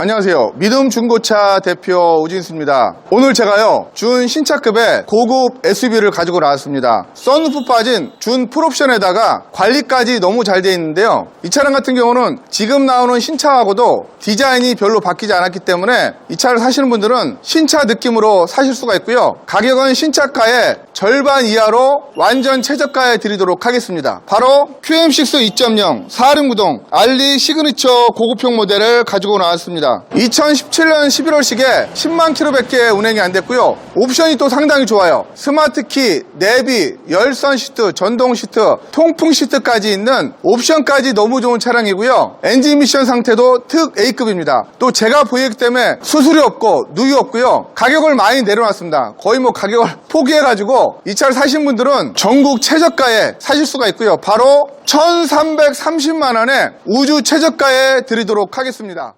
안녕하세요. 믿음 중고차 대표 우진수입니다. 오늘 제가요, 준 신차급의 고급 SUV를 가지고 나왔습니다. 썬루프 빠진 준 풀옵션에다가 관리까지 너무 잘 되어 있는데요. 이 차량 같은 경우는 지금 나오는 신차하고도 디자인이 별로 바뀌지 않았기 때문에 이 차를 사시는 분들은 신차 느낌으로 사실 수가 있고요. 가격은 신차가의 절반 이하로 완전 최저가에 드리도록 하겠습니다. 바로 QM6 2.0 사륜구동 알리 시그니처 고급형 모델을 가지고 나왔습니다. 2017년 11월식에 10만 킬로밖에 운행이 안 됐고요. 옵션이 또 상당히 좋아요. 스마트키, 내비, 열선 시트, 전동 시트, 통풍 시트까지 있는 옵션까지 너무 좋은 차량이고요. 엔진 미션 상태도 특 A급입니다. 또 제가 보이기 때문에 수수료 없고 누유 없고요. 가격을 많이 내려놨습니다. 거의 뭐 가격을 포기해가지고 이 차를 사신 분들은 전국 최저가에 사실 수가 있고요. 바로 1330만 원에 우주 최저가에 드리도록 하겠습니다.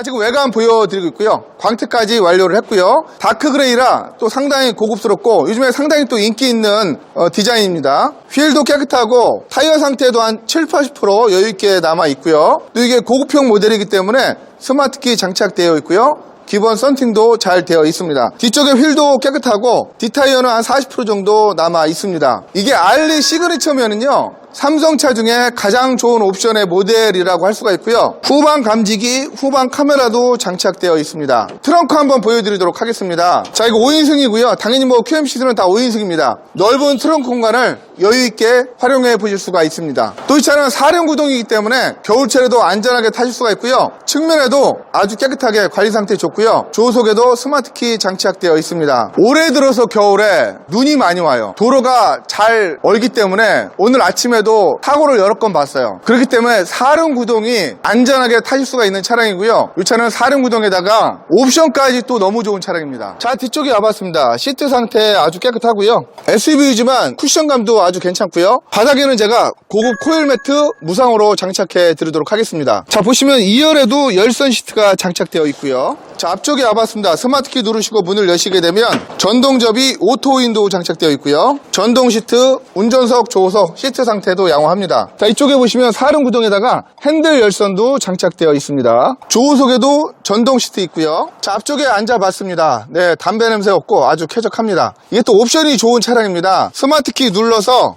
자, 지금 외관 보여드리고 있고요. 광택까지 완료를 했고요. 다크 그레이라 또 상당히 고급스럽고 요즘에 상당히 또 인기 있는 어, 디자인입니다. 휠도 깨끗하고 타이어 상태도 한 7, 80% 여유있게 남아 있고요. 또 이게 고급형 모델이기 때문에 스마트키 장착되어 있고요. 기본 썬팅도 잘 되어 있습니다. 뒤쪽에 휠도 깨끗하고 뒷타이어는 한 40% 정도 남아 있습니다. 이게 알리 시그니처면은요. 삼성차 중에 가장 좋은 옵션의 모델이라고 할 수가 있고요. 후방 감지기, 후방 카메라도 장착되어 있습니다. 트렁크 한번 보여드리도록 하겠습니다. 자, 이거 5인승이고요. 당연히 뭐 QM6는 다 5인승입니다. 넓은 트렁크 공간을 여유있게 활용해 보실 수가 있습니다. 또 이 차는 사륜 구동이기 때문에 겨울철에도 안전하게 타실 수가 있고요. 측면에도 아주 깨끗하게 관리 상태 좋고요. 조속에도 스마트키 장착되어 있습니다. 올해 들어서 겨울에 눈이 많이 와요. 도로가 잘 얼기 때문에 오늘 아침에 도 사고를 여러 건 봤어요. 그렇기 때문에 사륜 구동이 안전하게 타실 수가 있는 차량이고요. 이 차는 사륜 구동에다가 옵션까지 또 너무 좋은 차량입니다. 자 뒤쪽에 와봤습니다. 시트 상태 아주 깨끗하고요. SUV이지만 쿠션감도 아주 괜찮고요. 바닥에는 제가 고급 코일 매트 무상으로 장착해 드리도록 하겠습니다. 자 보시면 2열에도 열선 시트가 장착되어 있고요. 자 앞쪽에 와봤습니다. 스마트키 누르시고 문을 여시게 되면 전동 접이 오토 윈도우 장착되어 있고요. 전동 시트, 운전석, 조수석, 시트 상태 도 양호합니다. 자 이쪽에 보시면 사륜 구동에다가 핸들 열선도 장착되어 있습니다. 조수석에도 전동 시트 있고요. 자 앞쪽에 앉아봤습니다. 네 담배 냄새 없고 아주 쾌적합니다. 이게 또 옵션이 좋은 차량입니다. 스마트키 눌러서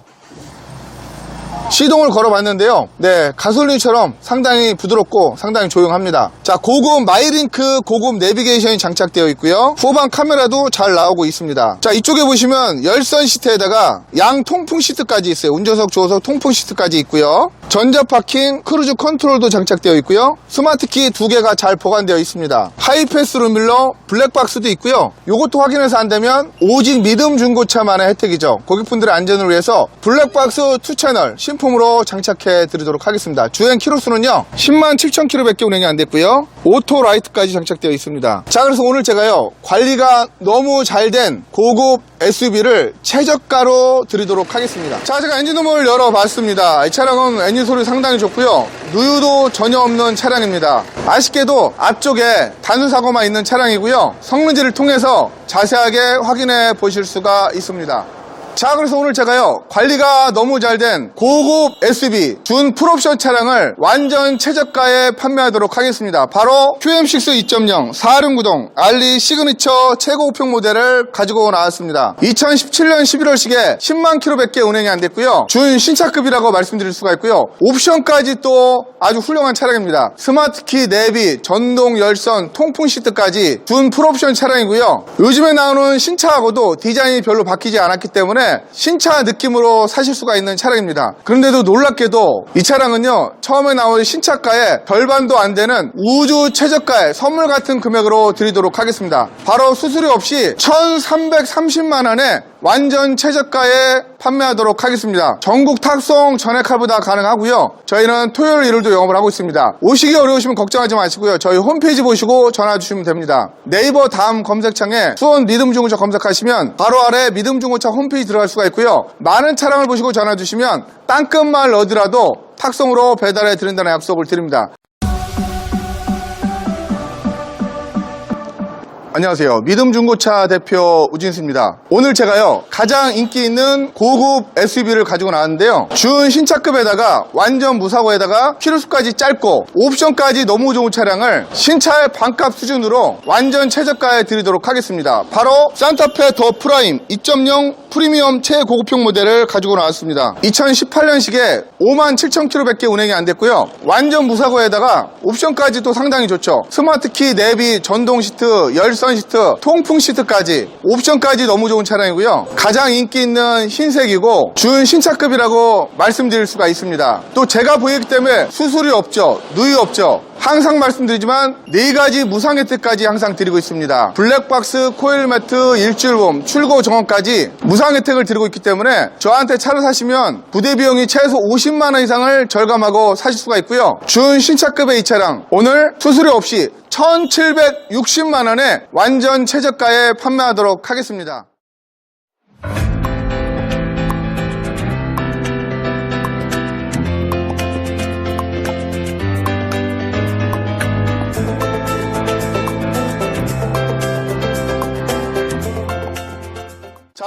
시동을 걸어봤는데요. 네, 가솔린처럼 상당히 부드럽고 상당히 조용합니다. 자, 고급 마이링크 고급 내비게이션이 장착되어 있고요. 후방 카메라도 잘 나오고 있습니다. 자, 이쪽에 보시면 열선 시트에다가 양 통풍 시트까지 있어요. 운전석, 조수석 통풍 시트까지 있고요. 전자 파킹, 크루즈 컨트롤도 장착되어 있고요. 스마트 키 두 개가 잘 보관되어 있습니다. 하이패스 룸밀러, 블랙박스도 있고요. 이것도 확인해서 한다면 오직 믿음 중고차만의 혜택이죠. 고객분들의 안전을 위해서 블랙박스 2채널 신품으로 장착해 드리도록 하겠습니다. 주행 키로수는요 10만 7천 킬로밖에 운행이 안 됐고요. 오토 라이트까지 장착되어 있습니다. 자 그래서 오늘 제가요 관리가 너무 잘 된 고급 SUV를 최저가로 드리도록 하겠습니다. 자 제가 엔진룸을 열어봤습니다. 이 차량은 엔진 소리 상당히 좋고요. 누유도 전혀 없는 차량입니다. 아쉽게도 앞쪽에 단순 사고만 있는 차량이고요. 성능지를 통해서 자세하게 확인해 보실 수가 있습니다. 자 그래서 오늘 제가요 관리가 너무 잘 된 고급 SUV 준 풀옵션 차량을 완전 최저가에 판매하도록 하겠습니다. 바로 QM6 2.0 사륜구동 알리 시그니처 최고급형 모델을 가지고 나왔습니다. 2017년 11월식에 10만 킬로밖에 운행이 안 됐고요. 준 신차급이라고 말씀드릴 수가 있고요. 옵션까지 또 아주 훌륭한 차량입니다. 스마트키 내비 전동 열선 통풍 시트까지 준 풀옵션 차량이고요. 요즘에 나오는 신차하고도 디자인이 별로 바뀌지 않았기 때문에 신차 느낌으로 사실 수가 있는 차량입니다. 그런데도 놀랍게도 이 차량은요, 처음에 나온 신차가의 절반도 안 되는 우주 최저가의 선물 같은 금액으로 드리도록 하겠습니다. 바로 수수료 없이 1,330만 원에 완전 최저가에 판매하도록 하겠습니다. 전국 탁송 전액 할부다 가능하고요. 저희는 토요일 일요일도 영업을 하고 있습니다. 오시기 어려우시면 걱정하지 마시고요. 저희 홈페이지 보시고 전화 주시면 됩니다. 네이버 다음 검색창에 수원 믿음 중고차 검색하시면 바로 아래 믿음 중고차 홈페이지 들어갈 수가 있고요. 많은 차량을 보시고 전화 주시면 땅끝마을 어디라도 탁송으로 배달해 드린다는 약속을 드립니다. 안녕하세요. 믿음 중고차 대표 우진수입니다. 오늘 제가요, 가장 인기 있는 고급 SUV를 가지고 나왔는데요. 준 신차급에다가 완전 무사고에다가 키로수까지 짧고 옵션까지 너무 좋은 차량을 신차의 반값 수준으로 완전 최저가에 드리도록 하겠습니다. 바로 산타페 더 프라임 2.0 프리미엄 최고급형 모델을 가지고 나왔습니다. 2018년식에 5만 7천 킬로밖에 운행이 안 됐고요. 완전 무사고에다가 옵션까지 도 상당히 좋죠. 스마트키, 내비, 전동 시트, 열선 시트, 통풍 시트까지 옵션까지 너무 좋은 차량이고요. 가장 인기 있는 흰색이고 준 신차급이라고 말씀드릴 수가 있습니다. 또 제가 보이기 때문에 수수료 없죠. 누유 없죠. 항상 말씀드리지만 네 가지 무상 혜택까지 항상 드리고 있습니다. 블랙박스, 코일 매트, 일주일보험, 출고 정원까지 무상 혜택을 드리고 있기 때문에 저한테 차를 사시면 부대 비용이 최소 50만 원 이상을 절감하고 사실 수가 있고요. 준 신차급의 이 차량 오늘 수수료 없이 1,760만 원에 완전 최저가에 판매하도록 하겠습니다.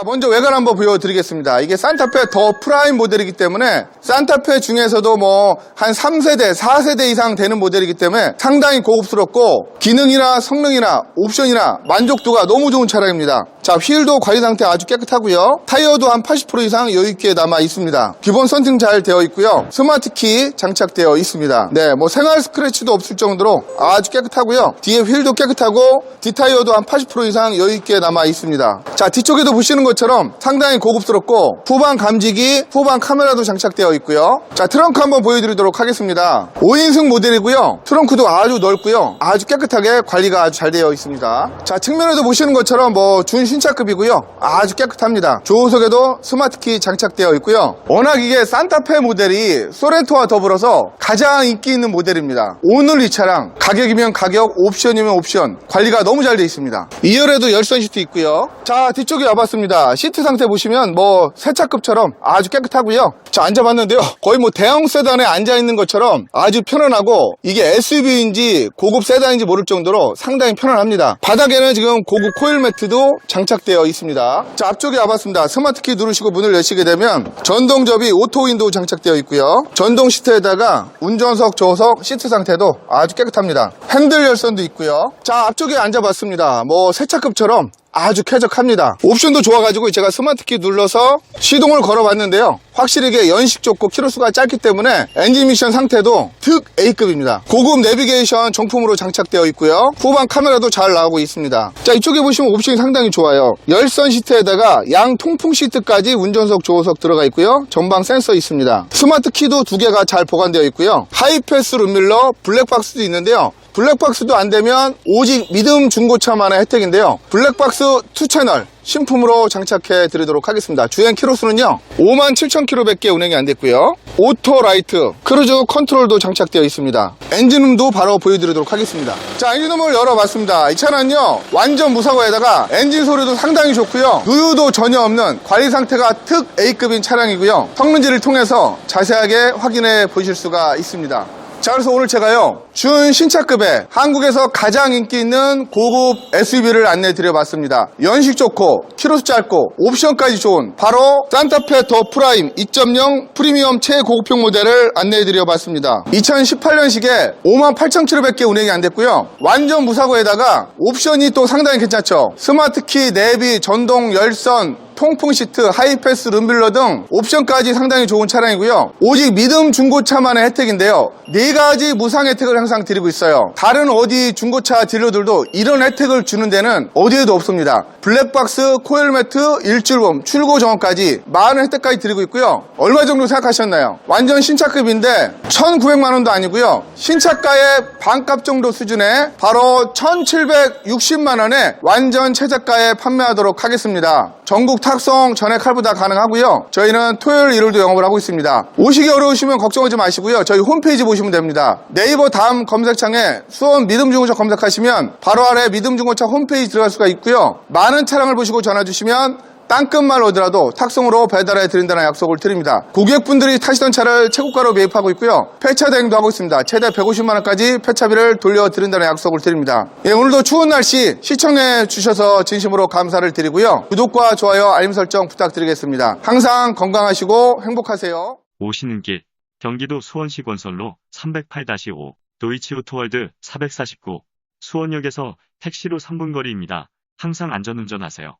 먼저 외관 한번 보여드리겠습니다. 이게 산타페 더 프라임 모델이기 때문에 산타페 중에서도 뭐 한 3세대, 4세대 이상 되는 모델이기 때문에 상당히 고급스럽고 기능이나 성능이나 옵션이나 만족도가 너무 좋은 차량입니다. 자, 휠도 관리 상태 아주 깨끗하고요. 타이어도 한 80% 이상 여유있게 남아 있습니다. 기본 선팅 잘 되어 있고요. 스마트 키 장착되어 있습니다. 네, 뭐 생활 스크래치도 없을 정도로 아주 깨끗하고요. 뒤에 휠도 깨끗하고 뒷타이어도 한 80% 이상 여유있게 남아 있습니다. 자, 뒤쪽에도 보시는 것 처럼 상당히 고급스럽고 후방 감지기, 후방 카메라도 장착되어 있고요. 자, 트렁크 한번 보여드리도록 하겠습니다. 5인승 모델이고요. 트렁크도 아주 넓고요. 아주 깨끗하게 관리가 아주 잘 되어 있습니다. 자, 측면에도 보시는 것처럼 뭐 준신차급이고요. 아주 깨끗합니다. 조수석에도 스마트키 장착되어 있고요. 워낙 이게 산타페 모델이 소렌토와 더불어서 가장 인기 있는 모델입니다. 오늘 이 차량 가격이면 가격, 옵션이면 옵션 관리가 너무 잘 되어 있습니다. 2열에도 열선 시트 있고요. 자, 뒤쪽에 와봤습니다. 시트 상태 보시면 뭐 새차급처럼 아주 깨끗하고요. 자, 앉아봤는데요. 거의 뭐 대형 세단에 앉아있는 것처럼 아주 편안하고 이게 SUV인지 고급 세단인지 모를 정도로 상당히 편안합니다. 바닥에는 지금 고급 코일 매트도 장착되어 있습니다. 자, 앞쪽에 와봤습니다. 스마트키 누르시고 문을 여시게 되면 전동 접이 오토 윈도우 장착되어 있고요. 전동 시트에다가 운전석, 조석, 시트 상태도 아주 깨끗합니다. 핸들 열선도 있고요. 자, 앞쪽에 앉아봤습니다. 뭐 새차급처럼 아주 쾌적합니다. 옵션도 좋아가지고 제가 스마트키 눌러서 시동을 걸어봤는데요. 확실히 이게 연식 좋고 키로수가 짧기 때문에 엔진 미션 상태도 특 A급입니다. 고급 내비게이션 정품으로 장착되어 있고요. 후방 카메라도 잘 나오고 있습니다. 자 이쪽에 보시면 옵션이 상당히 좋아요. 열선 시트에다가 양 통풍 시트까지 운전석 조수석 들어가 있고요. 전방 센서 있습니다. 스마트 키도 두 개가 잘 보관되어 있고요. 하이패스 룸밀러 블랙박스도 있는데요. 블랙박스도 안 되면 오직 믿음 중고차만의 혜택인데요. 블랙박스 2채널 신품으로 장착해 드리도록 하겠습니다. 주행 키로수는요. 5만 7천 킬로밖에 운행이 안 됐고요. 오토 라이트, 크루즈 컨트롤도 장착되어 있습니다. 엔진음도 바로 보여드리도록 하겠습니다. 자, 엔진음을 열어봤습니다. 이 차는요. 완전 무사고에다가 엔진 소리도 상당히 좋고요. 누유도 전혀 없는 관리 상태가 특 A급인 차량이고요. 성능지를 통해서 자세하게 확인해 보실 수가 있습니다. 자, 그래서 오늘 제가요, 준 신차급의 한국에서 가장 인기 있는 고급 SUV를 안내해 드려봤습니다. 연식 좋고, 키로수 짧고, 옵션까지 좋은, 바로 산타페 더 프라임 2.0 프리미엄 최고급형 모델을 안내해 드려봤습니다. 2018년식에 5만 8천 킬로밖에 운행이 안 됐고요. 완전 무사고에다가 옵션이 또 상당히 괜찮죠. 스마트키, 내비, 전동, 열선, 통풍 시트, 하이패스 룸빌러 등 옵션까지 상당히 좋은 차량이고요. 오직 믿음 중고차만의 혜택인데요. 네 가지 무상 혜택을 항상 드리고 있어요. 다른 어디 중고차 딜러들도 이런 혜택을 주는 데는 어디에도 없습니다. 블랙박스, 코일 매트, 일주일범, 출고 정원까지 많은 혜택까지 드리고 있고요. 얼마 정도 생각하셨나요? 완전 신차급인데 1,900만 원도 아니고요. 신차가의 반값 정도 수준에 바로 1,760만 원에 완전 최저가에 판매하도록 하겠습니다. 전국 탁송 전액 할부 다 가능하고요. 저희는 토요일 일요일도 영업을 하고 있습니다. 오시기 어려우시면 걱정하지 마시고요. 저희 홈페이지 보시면 됩니다. 네이버 다음 검색창에 수원 믿음중고차 검색하시면 바로 아래 믿음중고차 홈페이지 들어갈 수가 있고요. 많은 차량을 보시고 전화 주시면 땅끝만 오더라도 탁송으로 배달해 드린다는 약속을 드립니다. 고객분들이 타시던 차를 최고가로 매입하고 있고요. 폐차 대행도 하고 있습니다. 최대 150만 원까지 폐차비를 돌려 드린다는 약속을 드립니다. 예, 오늘도 추운 날씨 시청해 주셔서 진심으로 감사를 드리고요. 구독과 좋아요, 알림 설정 부탁드리겠습니다. 항상 건강하시고 행복하세요. 오시는 길 경기도 수원시 건설로 308-5 도이치오토월드 449 수원역에서 택시로 3분 거리입니다. 항상 안전운전하세요.